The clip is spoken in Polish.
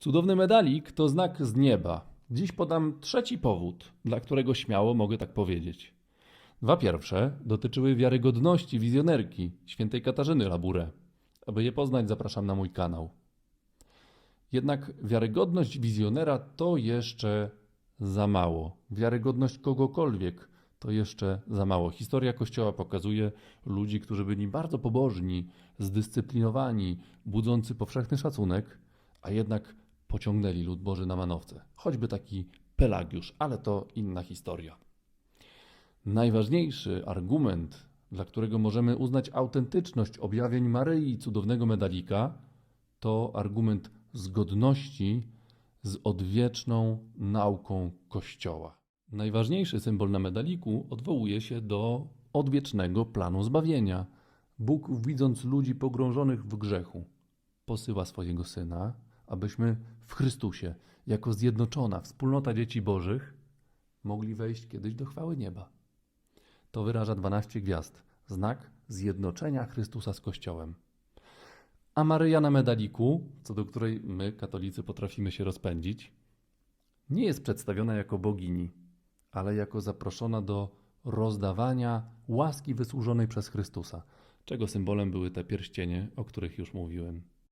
Cudowny medalik to znak z nieba. Dziś podam trzeci powód, dla którego śmiało mogę tak powiedzieć. Dwa pierwsze dotyczyły wiarygodności wizjonerki świętej Katarzyny Laburę. Aby je poznać, zapraszam na mój kanał. Jednak wiarygodność wizjonera to jeszcze za mało. Wiarygodność kogokolwiek to jeszcze za mało. Historia Kościoła pokazuje ludzi, którzy byli bardzo pobożni, zdyscyplinowani, budzący powszechny szacunek, a jednak pociągnęli lud Boży na manowce. Choćby taki Pelagiusz, ale to inna historia. Najważniejszy argument, dla którego możemy uznać autentyczność objawień Maryi i cudownego medalika, to argument zgodności z odwieczną nauką Kościoła. Najważniejszy symbol na medaliku odwołuje się do odwiecznego planu zbawienia. Bóg, widząc ludzi pogrążonych w grzechu, posyła swojego syna, abyśmy w Chrystusie, jako zjednoczona wspólnota dzieci Bożych, mogli wejść kiedyś do chwały nieba. To wyraża 12 gwiazd, znak zjednoczenia Chrystusa z Kościołem. A Maryja na medaliku, co do której my, katolicy, potrafimy się rozpędzić, nie jest przedstawiona jako bogini, ale jako zaproszona do rozdawania łaski wysłużonej przez Chrystusa, czego symbolem były te pierścienie, o których już mówiłem.